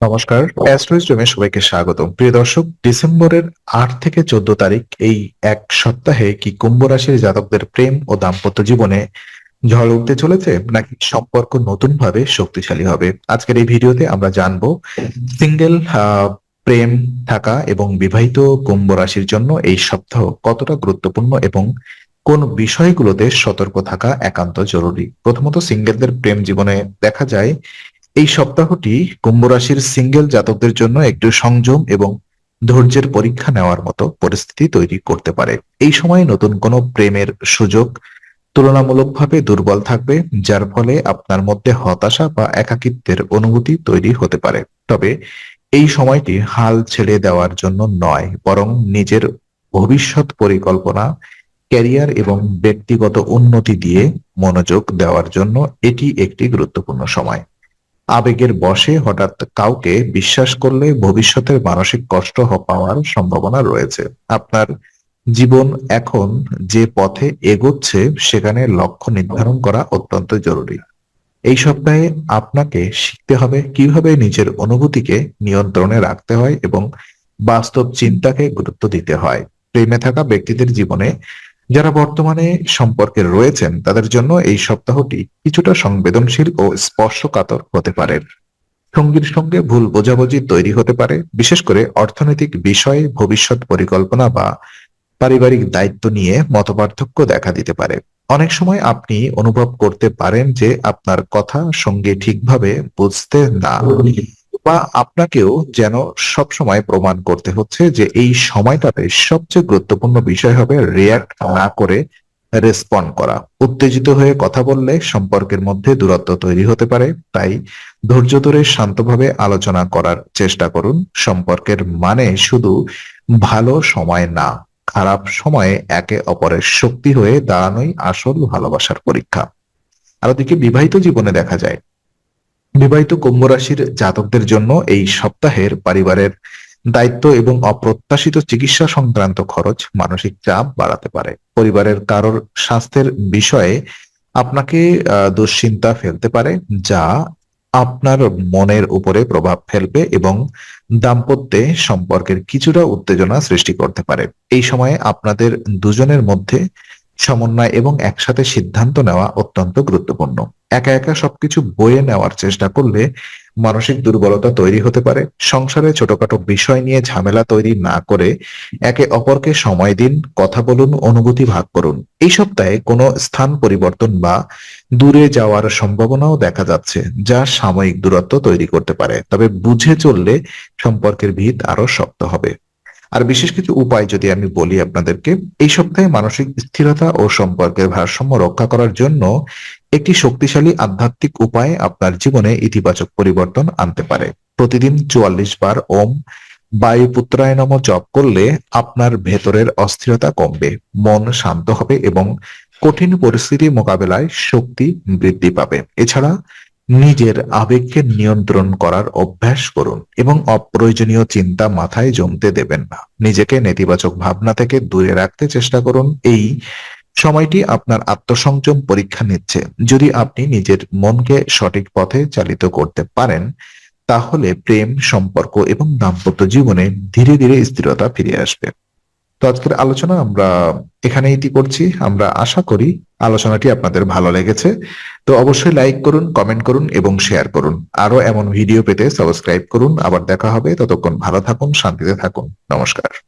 নমস্কার। অ্যাস্ট্রোইজমে সবাইকে স্বাগত প্রিয় দর্শক, ডিসেম্বরের আট থেকে চোদ্দ তারিখ এই এক সপ্তাহে কি কুম্ভ রাশির জাতকদের প্রেম ও দাম্পত্য জীবনে ঝড় উঠতে চলেছে নাকি সম্পর্ক নতুন ভাবে শক্তিশালী হবে? আজকের এই ভিডিওতে আমরা জানব সিঙ্গেল প্রেম থাকা এবং বিবাহিত কুম্ভ রাশির জন্য এই সপ্তাহ কতটা গুরুত্বপূর্ণ এবং কোন বিষয়গুলোতে সতর্ক থাকা একান্ত জরুরি? প্রথমত, সিঙ্গেলদের প্রেম জীবনে দেখা যায় এই সপ্তাহটি কুম্ভ রাশির সিঙ্গেল জাতকদের জন্য একটু সংযম এবং ধৈর্যের পরীক্ষা নেওয়ার মতো পরিস্থিতি তৈরি করতে পারে। এই সময় নতুন কোনো প্রেমের সুযোগ তুলনামূলকভাবে দুর্বল থাকবে, যার ফলে আপনার মধ্যে হতাশা বা একাকিত্বের অনুভূতি তৈরি হতে পারে। তবে এই সময়টি হাল ছেড়ে দেওয়ার জন্য নয়, বরং নিজের ভবিষ্যৎ পরিকল্পনা, ক্যারিয়ার এবং ব্যক্তিগত উন্নতি দিয়ে মনোযোগ দেওয়ার জন্য এটি একটি গুরুত্বপূর্ণ সময়। আবেগের বশে হঠাৎ কাউকে বিশ্বাস করলে ভবিষ্যতের মানসিক কষ্ট পাওয়ার সম্ভাবনা রয়েছে। আপনার জীবন এখন যে পথে এগোচ্ছে সেখানে লক্ষ্য নির্ধারণ করা অত্যন্ত জরুরি। এই সপ্তাহে আপনাকে শিখতে হবে কীভাবে নিজের অনুভূতিকে নিয়ন্ত্রণে রাখতে হয় এবং বাস্তব চিন্তাকে গুরুত্ব দিতে হয়। প্রেমে থাকা ব্যক্তিদের জীবনে যারা বর্তমানে সম্পর্কে রয়েছেন, তাদের জন্য এই সপ্তাহটি কিছুটা সংবেদনশীল ও স্পর্শকাতর হতে পারে। সঙ্গীর সঙ্গে ভুল বোঝাবুঝি তৈরি হতে পারে, বিশেষ করে অর্থনৈতিক বিষয়ে ভবিষ্যৎ পরিকল্পনা বা পারিবারিক দায়িত্ব নিয়ে মতপার্থক্য দেখা দিতে পারে। অনেক সময় আপনি অনুভব করতে পারেন যে আপনার কথা সঙ্গে ঠিকভাবে বুঝতে না বা আপনাকেও যেন সবসময় প্রমাণ করতে হচ্ছে যে এই সময়টাতে সবচেয়ে গুরুত্বপূর্ণ বিষয় হবে রিয়াক্ট না করে রেসপন্ড করা। উত্তেজিত হয়ে কথা বললে সম্পর্কের মধ্যে দূরত্ব তৈরি হতে পারে, তাই ধৈর্য ধরে শান্তভাবে আলোচনা করার চেষ্টা করুন। সম্পর্কের মানে শুধু ভালো সময় না, খারাপ সময়ে একে অপরের শক্তি হয়ে দাঁড়ানোই আসল ভালোবাসার পরীক্ষা। আর ওদিকে বিবাহিত জীবনে দেখা যায় বিবাহিত কুম্ভ রাশির জাতকদের জন্য এই সপ্তাহের পরিবারের দায়িত্ব এবং অপ্রত্যাশিত চিকিৎসা সংক্রান্ত খরচ মানসিক চাপ বাড়াতে পারে। পরিবারের কারোর স্বাস্থ্যের বিষয়ে আপনাকে দুশ্চিন্তা ফেলতে পারে, যা আপনার মনের উপরে প্রভাব ফেলবে এবং দাম্পত্যে সম্পর্কের কিছুটা উত্তেজনা সৃষ্টি করতে পারে। এই সময়ে আপনাদের দুজনের মধ্যে সমন্বয় এবং একসাথে সিদ্ধান্ত নেওয়া অত্যন্ত গুরুত্বপূর্ণ। একা একা সবকিছু বয়ে নেওয়ার চেষ্টা করলে মানসিক দুর্বলতা তৈরি হতে পারে। সংসারে ছোটখাটো বিষয় নিয়ে ঝামেলা তৈরি না করে একে অপরকে সময় দিন, কথা বলুন, অনুভূতি ভাগ করুন। এই সপ্তাহে কোনো স্থান পরিবর্তন বা দূরে যাওয়ার সম্ভাবনাও দেখা যাচ্ছে, যা সাময়িক দূরত্ব তৈরি করতে পারে। তবে বুঝে চললে সম্পর্কের ভিত আরও শক্ত হবে। আর বিশেষ কিছু উপায় যদি আমি বলি আপনাদেরকে, এই সপ্তাহে মানসিক স্থিরতা ও সম্পর্কের ভারসাম্য রক্ষা করার জন্য একটি শক্তিশালী আধ্যাত্মিক উপায় আপনার জীবনে ইতিবাচক পরিবর্তন আনতে পারে। প্রতিদিন চুয়াল্লিশ বার ওম বায়ুপুত্রায় নম জপ করলে আপনার ভেতরের অস্থিরতা কমবে, মন শান্ত হবে এবং কঠিন পরিস্থিতি মোকাবেলায় শক্তি বৃদ্ধি পাবে। এছাড়া নিজের আবেগকে নিয়ন্ত্রণ করার অভ্যাস করুন এবং অপ্রয়োজনীয় চিন্তা মাথায় জমতে দেবেন না। নিজেকে নেতিবাচক ভাবনা থেকে দূরে রাখতে চেষ্টা করুন। এই সময়টি আপনার আত্মসংযম পরীক্ষা নিচ্ছে। যদি আপনি নিজের মনকে সঠিক পথে চালিত করতে পারেন, তাহলে প্রেম, সম্পর্ক এবং দাম্পত্য জীবনে ধীরে ধীরে স্থিরতা ফিরে আসবে। তো আজকের আলোচনা আমরা এখানে এটি করছি। আমরা আশা করি আলোচনাটি আপনাদের ভালো লেগেছে। তো অবশ্যই লাইক করুন, কমেন্ট করুন এবং শেয়ার করুন। আরও এমন ভিডিও পেতে সাবস্ক্রাইব করুন। আবার দেখা হবে। ততক্ষণ ভালো থাকুন, শান্তিতে থাকুন। নমস্কার।